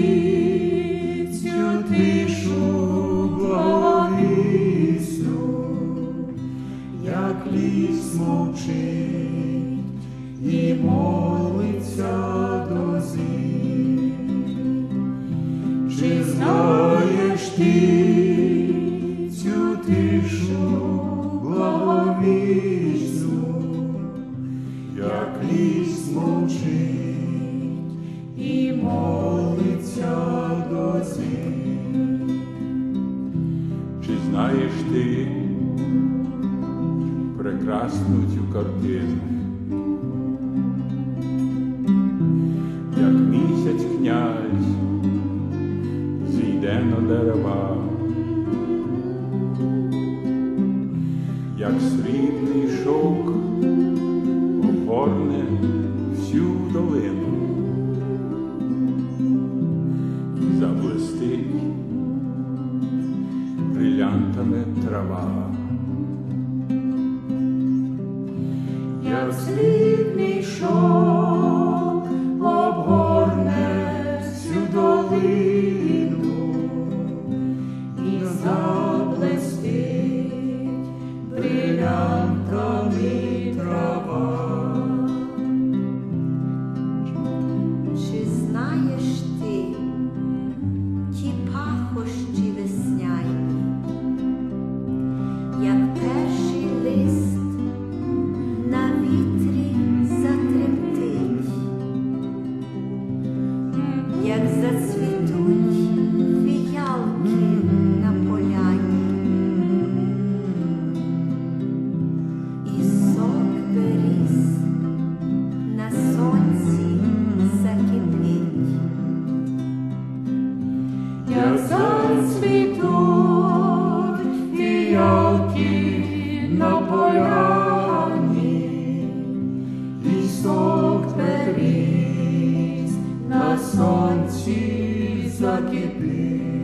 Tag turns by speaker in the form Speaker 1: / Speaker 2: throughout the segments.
Speaker 1: see. прекрасну цю картину, як місяць князь зійде на дерева, як срібний шовк
Speaker 2: Deus. Son ci sa che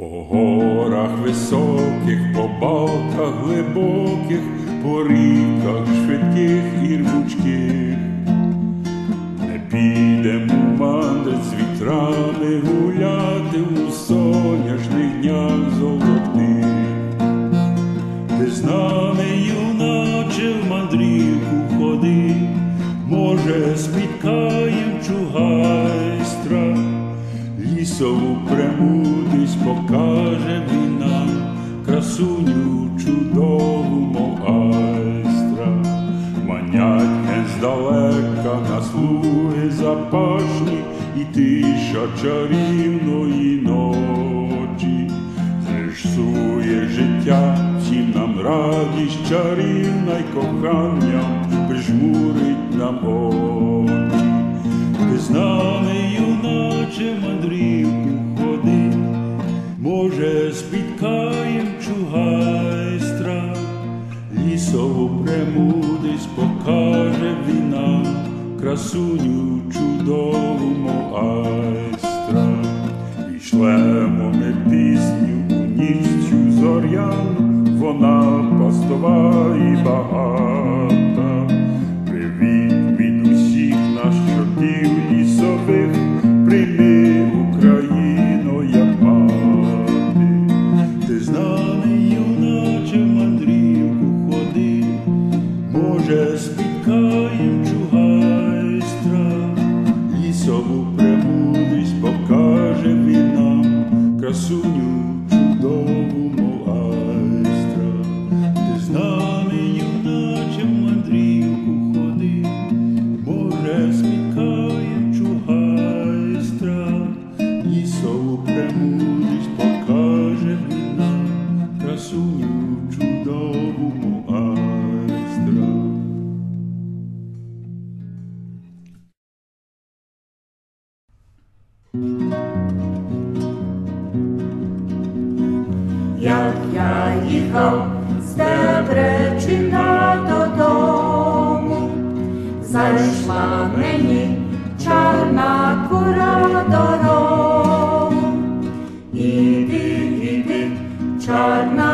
Speaker 2: По горах
Speaker 1: високих, по болтах глибоких, по ріках швидких і рвучких. Чарівної ночі. Зрисує життя, всім нам радість чарівна й кохання прижмурить нам очі. Ти з нами, юначе, мандрівку ходи, може, спіткаєм чугайстра, лісову премудись покаже він нам красуню. І шлемо ми пісню у ніч цю зоряну, вона пастова і багата.
Speaker 3: mną z Debrecina do domu. zašla meni čarna kura do rogu. čarna.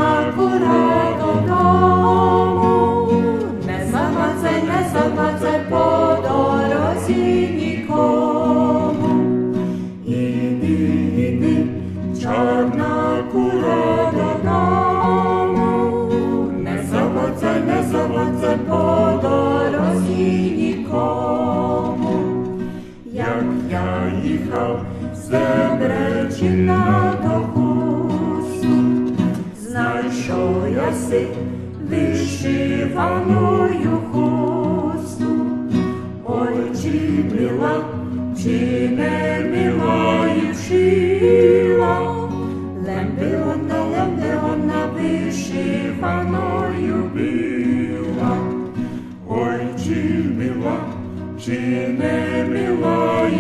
Speaker 3: Знайшов я си вишиваною хусту. Ой, чи мила, чи не мила і вшила, лемби вишиваною біла. Ой, чи мила, чи не мила і